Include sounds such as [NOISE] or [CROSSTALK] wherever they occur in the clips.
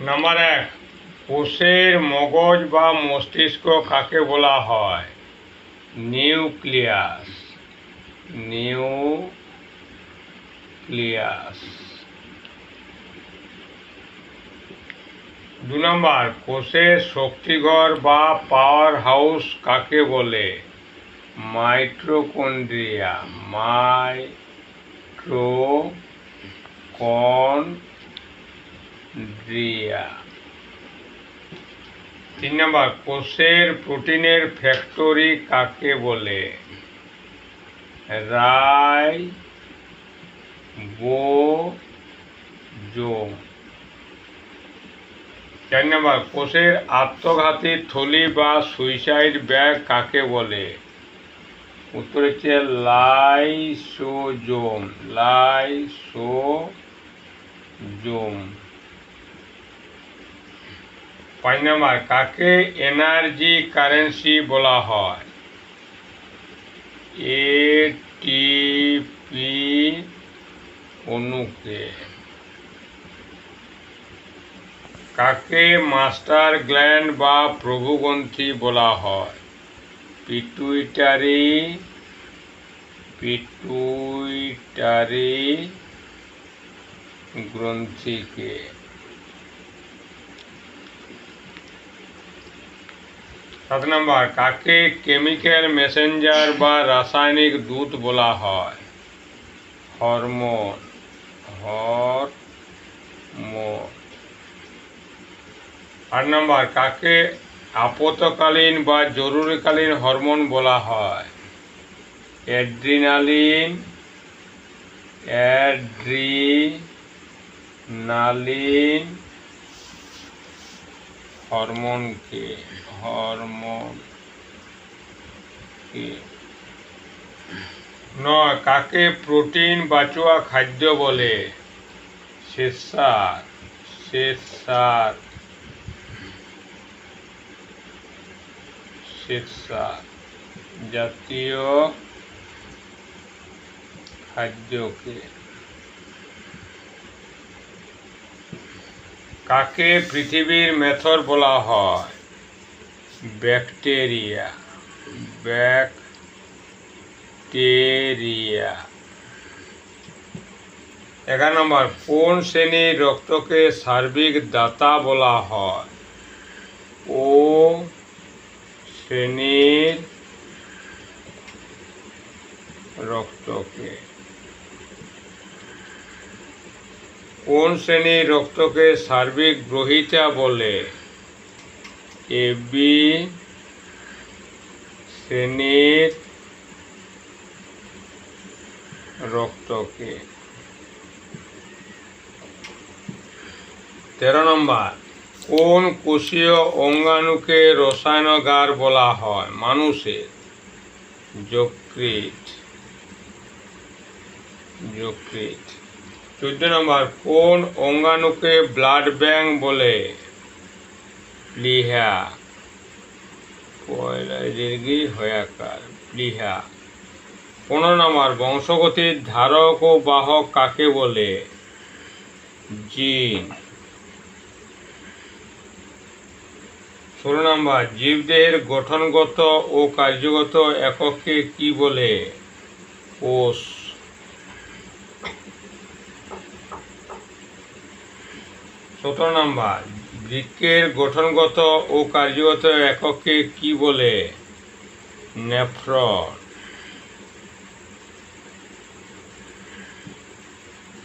Number এক, কোষের মগজ বা মস্তিষ্ক কাকে বলা হয়? নিউক্লিয়াস। নিউক্লিয়াস। দু নম্বর, কোষের শক্তিঘর বা পাওয়ার হাউস কাকে বলে? মাইট্রোকন্ড্রিয়া মাইট্রোকন্ড্রিয়া তিন নম্বর, কোষের প্রোটিনের ফ্যাক্টরি কাকে বলে? রাই বোজোম চার নম্বর, কোষের আত্মঘাতী থলি বা সুইসাইড ব্যাগ কাকে বলে? উত্তর হচ্ছে লাইসোজোম লাইসোজোম। পাঁচ নম্বর কাকে এনার্জি কারেন্সি বলা হয়? এটিপি অনুকে। কাকে মাস্টার গ্ল্যান্ড বা প্রভুগ্রন্থি বলা হয়? পিটুইটারি পিটুইটারি গ্রন্থিকে। সাত নম্বর, কাকে কেমিক্যাল মেসেঞ্জার বা রাসায়নিক দূত বলা হয়? Hormone hormone. আট নম্বর, কাকে আপতকালীন বা জরুরিকালীন হরমোন বলা হয়? অ্যাড্রিনালিন অ্যাড্রিনালিন হরমোনকে হরমোন নয় কাকে প্রোটিন বাচুয়া খাদ্য বলে? শেষার শেষার শেষার জাতীয় খাদ্যকে কাকে পৃথিবীর মেথর বলা হয়? ব্যাকটেরিয়া। ব্যাকটেরিয়া। এগারো নম্বর, কোন শ্রেণির রক্তকে সার্বিক দাতা বলা হয়? ও শ্রেণির রক্তকে। কোন শ্রেণির রক্তকে সার্বিক গ্রহিতা বলে? এ বি শ্রেণির রক্তকে। তেরো নম্বর, কোন কোষীয় অঙ্গাণুকে রসায়নগার বলা হয়? মানুষের। যকৃত যকৃত চোদ্দ নম্বর, কোন অঙ্গাণুকে ব্লাড ব্যাঙ্ক বলে? প্লিহা পয়লা দীর্ঘি হয়াকার প্লিহা পনেরো নম্বর, বংশগতির ধারক ও বাহক কাকে বলে? জিন। ষোলো নম্বর, জীবদেহের গঠনগত ও কার্যগত একককে কি বলে? কোষ। সতেরো নম্বর বৃক্কের গঠনগত ও কার্যগত একককে কি বলে? নেফ্রন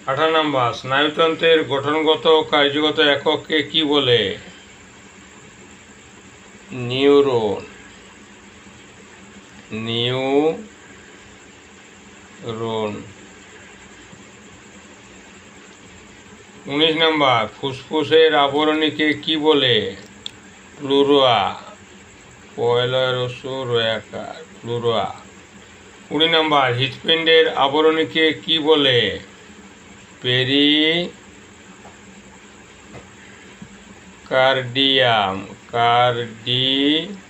আঠারো নম্বর, স্নায়ুতন্ত্রের গঠনগত ও কার্যগত একককে কি বলে? নিউরন। নিউরন। উনিশ নম্বর, ফুসফুসের আবরণীকে কি বলে? প্লুরোয়া পয়লা রসু রয়াকার প্লুরোয়া কুড়ি নম্বর, হৃৎপিণ্ডের আবরণীকে কি বলে? Pericardium cardium.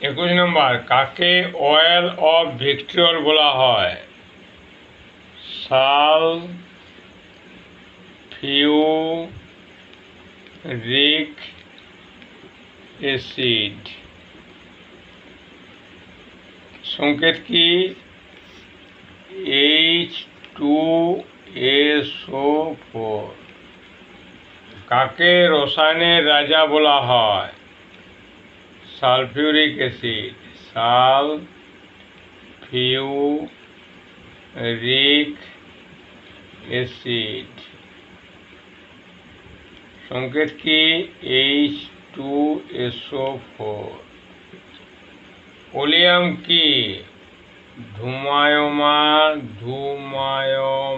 একুশ নম্বর, কাকে অয়েল অফ ভিক্টরিয়ল বলা হয়? সাল ফিউ রিক অ্যাসিড সংকেত কি? এইচ টু এসও ফোর কাকে রসায়নের রাজা বলা হয়? Sulphuric acid sulphuric acid সংকেত কি H two SO four oleum কি ধুমায়মান ধুমায়মান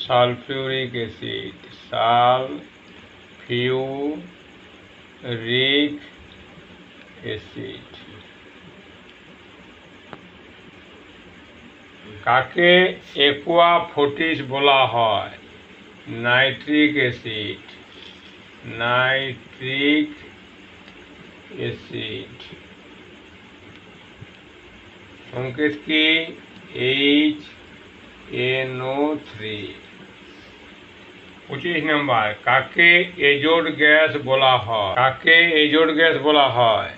sulphuric acid sulphuric acid কাকে একুয়া ফোটিস বলা হয়? Nitric acid. Nitric acid. সংকেত কি? এইচ এনও থ্রি পঁচিশ নাম্বার, কাকে এজোড গ্যাস বলা হয়? কাকে এজোড গ্যাস বলা হয়?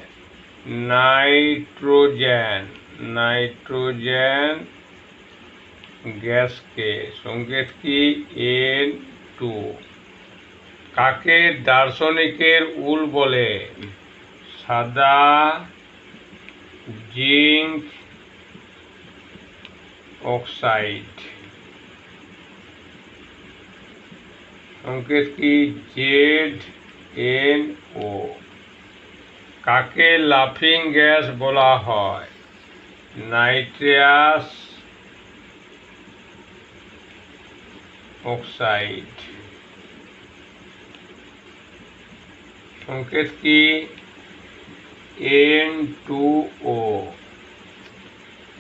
নাইট্রোজেন। নাইট্রোজেন গ্যাসকে সংকেত কি? N two. কাকে দার্শনিকের উল বলে? সাদা জিঙ্ক অক্সাইড। সংকেত কি জেড এন ও কাকে লাফিং গ্যাস বলা হয় নাইট্রিয়াস অক্সাইড সংকেত কি এন টু ও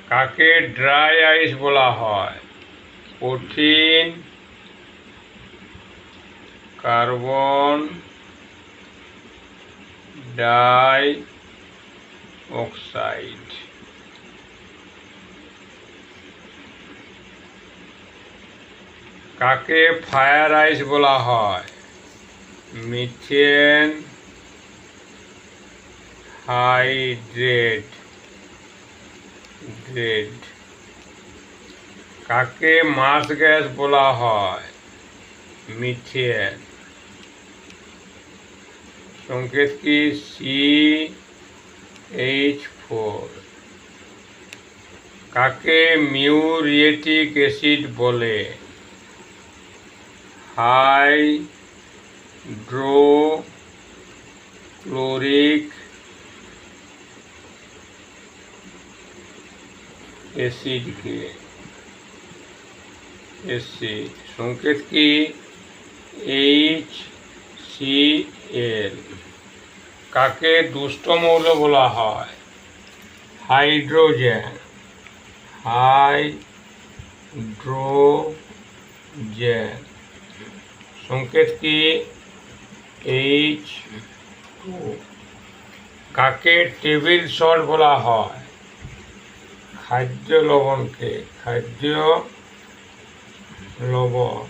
কাকে ড্রাই আইস বলা হয় কঠিন কার্বন ডাই অক্সাইড। কাকে ফায়ার আইস বলা হয়? Methane hydrate. গ্রেড। কাকে মাস গ্যাস বলা হয়? মিথেন। সংকেত কি সি এইচ ফোর কাকে মিউরিয়েটিক অ্যাসিড বলে? হাইড্রোক্লোরিক অ্যাসিডকে অ্যাসিড। সংকেত কি এইচ সি এল কাকে দুষ্ট মৌল বলা হয়? হাইড্রোজেন। হাইড্রোজেন। সংকেত কি? এইচ কাকে টেবিল সল্ট বলা হয়? খাদ্য লবণকে। খাদ্য লবণ।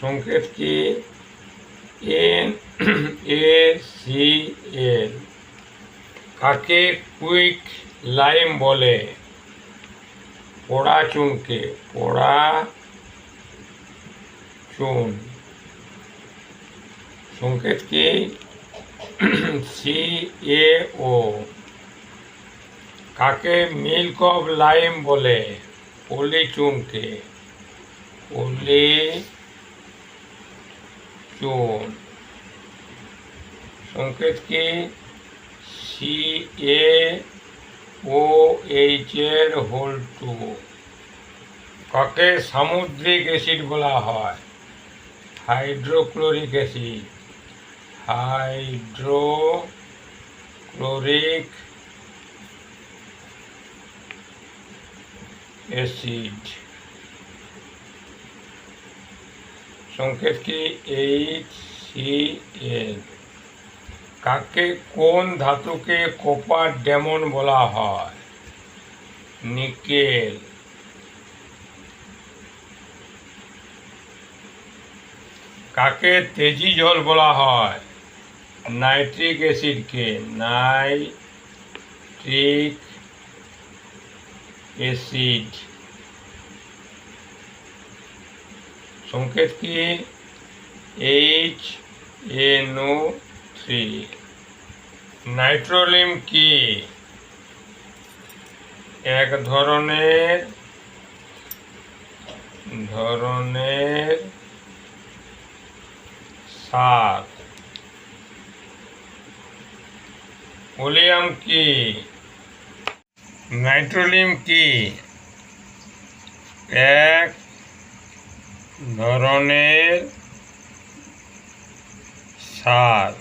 সংকেত কি? N, [CLEARS THROAT] A, C, L. কাকে কুইক লাইম বলে? পোড়া চুনকে, পোড়া চুন। সংকেত কি? [CLEARS THROAT] সি, এ, ও। কাকে মিল্ক অফ লাইম বলে? পলি চুনকে। পলি চুন সংকেত কি সি এ ও এইচ এর হোল টু কাকে সামুদ্রিক অ্যাসিড বলা হয়? হাইড্রোক্লোরিক অ্যাসিড হাইড্রোক্লোরিক অ্যাসিড কি? এইচ সি এল কাকে কোন ধাতুকে কপার ডেমন বলা হয়? নিকেল। কাকে তেজি জল বলা হয়? নাইট্রিক অ্যাসিডকে নাইট্রিক অ্যাসিড। সংকেত কি এইচ এনও থ্রি নাইট্রোলিম কি এক ধরনের ধরনের সার ওলিয়াম কি নাইট্রোলিম কি এক ধরনের সার।